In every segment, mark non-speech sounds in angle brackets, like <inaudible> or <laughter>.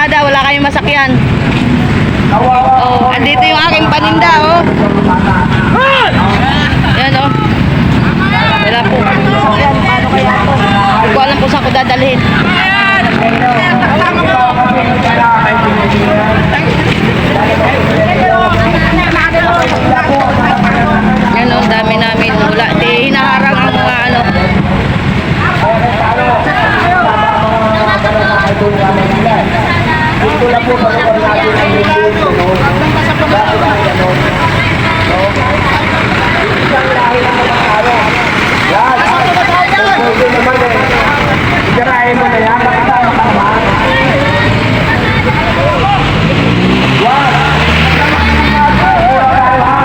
Pasada, wala kayong masakyan. Oh, andito yung aking paninda, oh. Yan, oh. Wala po? Hindi ko alam kung saan ko dadalhin. Yan, oh. Dami namin. Wala. Di hinaharang ang mga ano. Dito lang po sa lugar natin ang linggo. Bakit ang ganon? Isang lahi ng mga ano. Yan. Pwede naman eh. Sigarahin mo na yan. Makasama ka naman. Yan. Mura tayo ha.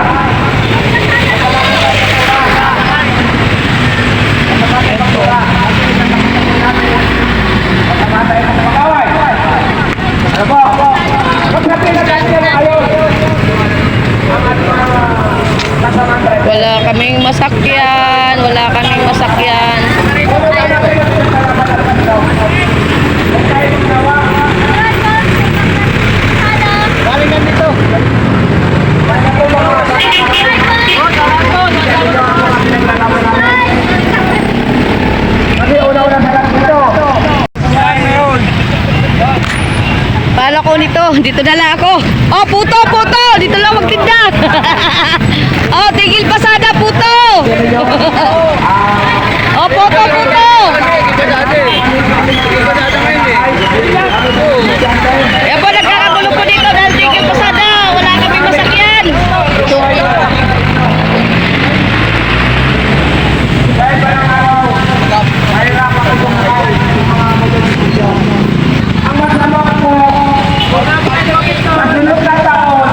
Matamatay ng mga kaway. Ano po? Huwag na pinaganyan kayo. Ang ating mga kasamang driver. Wala kaming masakyan. Wala kaming masakyan. Ano ba na kayo sa karapatan ng tao? Huwag tayo magnawa. Galingan dito. Kaya po mga Kasi una-una sa lang dito. Ngayon. Nito, dito na lang ako. Oh, puto, puto! Dito lang magtinda. <laughs> oh, tigil pasada, puto! <laughs> oh, puto, puto! Yan po, nagkakagulo po dito dahil tigil pasada. Wala kami masakyan. Dahil ba ng araw, mahirapan ko bumahay ng mga motorisya. Ang masama po, sa sunod na taon,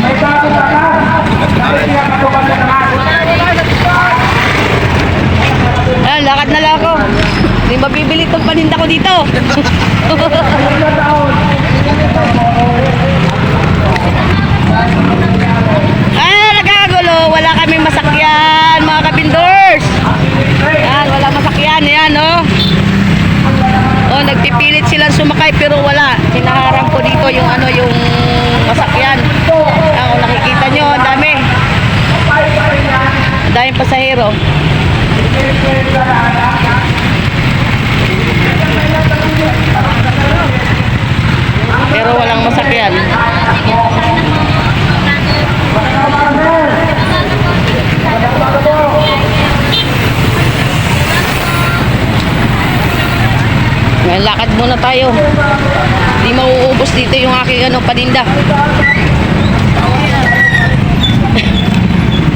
may bago ka na. Dahil siya katubad na naman. Ah, lakad na lang ako. Hindi mabibili itong paninda ko dito. <laughs> Ah, nagkakagulo. Wala kami masakyan, mga kabindors. Yan, wala masakyan. Yan, oh. Oh, nagpipilit silang sumakay pero wala. Hinaharang ko dito yung ano, yung masakyan. Ah, kung nakikita nyo, ang dami. Ang daming pasahero. Pero walang masakyan. Ngayon, lakad muna tayo. Hindi mauubos dito yung aking ano, paninda. <laughs>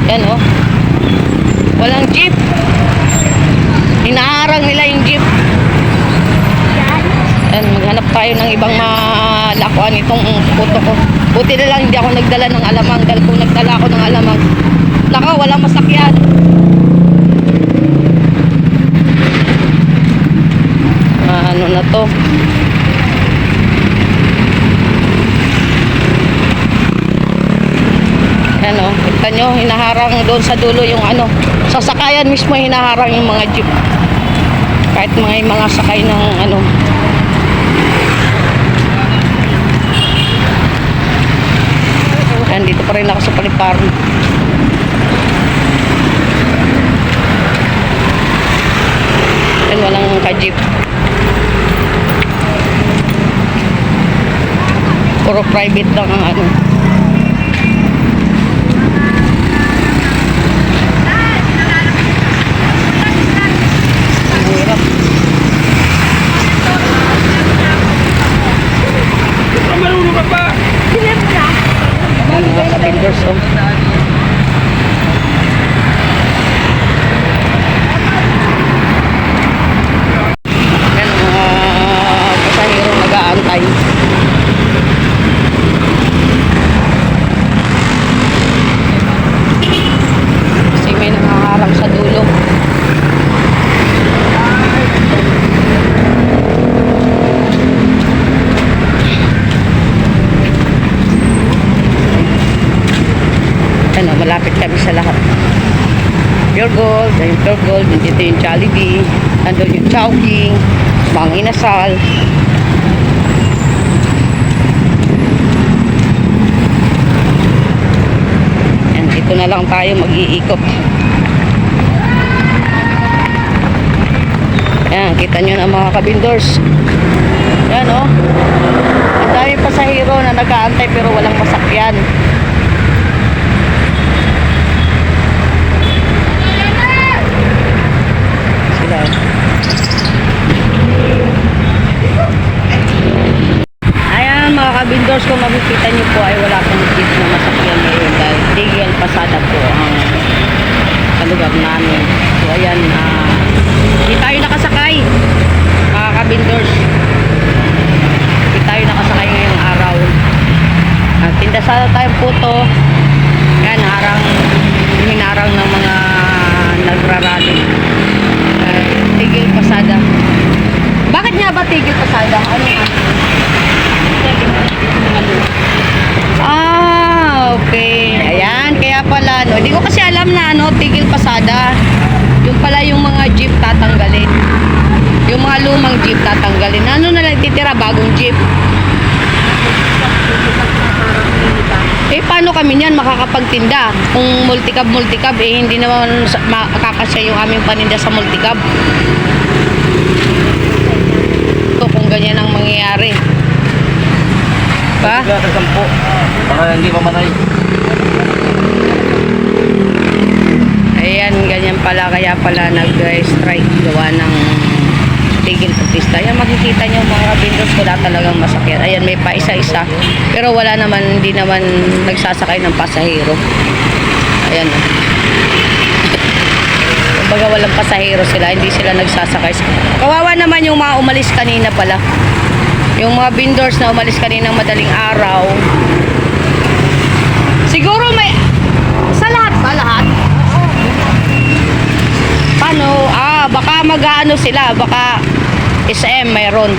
Yan oh. Walang jeep. Hinaharang nila yung jeep. Yan, maghanap tayo ng ibang malakuan itong puto ko. Buti na lang hindi ako nagdala ng alamang dahil kung nagdala ako ng alamang, naka, wala masakyan. Ah, ano na to? Ano, kita nyo, hinaharang doon sa dulo yung ano, sasakayan mismo hinaharang yung mga jeep. Kahit mga mga sakay ng ano. Ayan, dito pa rin ako sa paliparan. Ayan, walang ka-jeep. Puro private lang ang ano. Ang hirap. marunong ka pa. Ayan, mga kapindors, oh. Ayan, mga pasahero nag-aantay. Kasi may nangaharang sa dulo. Ano, malapit kami sa lahat. Pure Gold, ayun Pure Gold, dito yung Jollibee, nandun yung Chowking, Mang Inasal. Yan, dito na lang tayo mag-iikot. Yan, kita nyo na mga kabindors. Yan oh. Ang dami pasahero na nag-aantay pero walang masakyan. Sila. Ayan mga kabindors, kung makikita nyo po ay wala pong jeep na masakyan ngayon dahil pasada po ang sa lugar namin. So ayan, hindi tayo nakasakay mga kabindors. Hindi tayo nakasakay ngayong araw. At tinda sana tayong puto. Yan, harang, hinarang ng mga nagrarally. Uh, tigil pasada. Bakit nga ba tigil pasada? Ano nga? Ah, okay. Ayan, kaya pala, no. Hindi ko kasi alam na, ano, tigil pasada. Yung pala yung mga jeep tatanggalin. Yung mga lumang jeep tatanggalin. Ano na lang titira, bagong jeep. Eh, paano kami niyan makakapagtinda? Kung multicab, multicab, eh, hindi naman makakasya yung aming paninda sa multicab. So, kung ganyan ang mangyayari. Pa? Sampo. Para hindi mamatay. Ayan, ganyan pala. Kaya pala nag-strike gawa ng tigil pagpista. Ayan, makikita nyo mga windows wala talagang masakyan. Ayan, may pa isa-isa. Pero wala naman, hindi naman nagsasakay ng pasahero. Ayan. Kumbaga walang pasahero sila, hindi sila nagsasakay. Kawawa naman yung mga umalis kanina pala. Yung mga vendors na umalis kanina madaling araw. Siguro may... Sa lahat ba? Lahat? Paano? Ah, baka mag-ano sila, baka SM mayroon.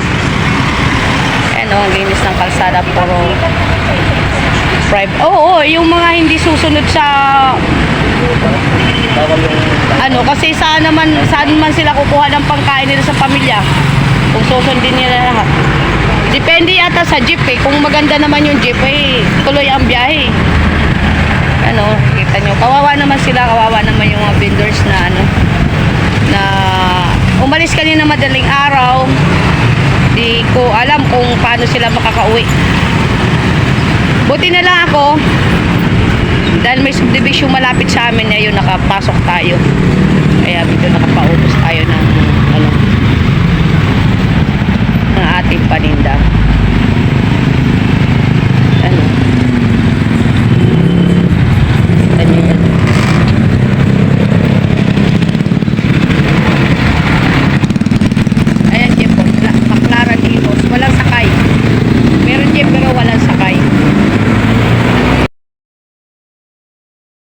Ayan o, ang linis ng kalsada, puro private. Oo, oo, yung mga hindi susunod sa ano, kasi saan naman, saan man sila kukuha ng pangkain nila sa pamilya. Kung susundin nila lahat. Depende yata sa jeep eh. Kung maganda naman yung jeep eh, tuloy ang biyahe. Ano, kita nyo. Kawawa naman sila, kawawa naman yung mga vendors na ano, na umalis kanina madaling araw di ko alam kung paano sila makakauwi. Buti na lang ako dahil may subdivision malapit sa amin ayun nakapasok tayo. Kaya dito nakapaubos tayo ng ano ng ating paninda. Ano?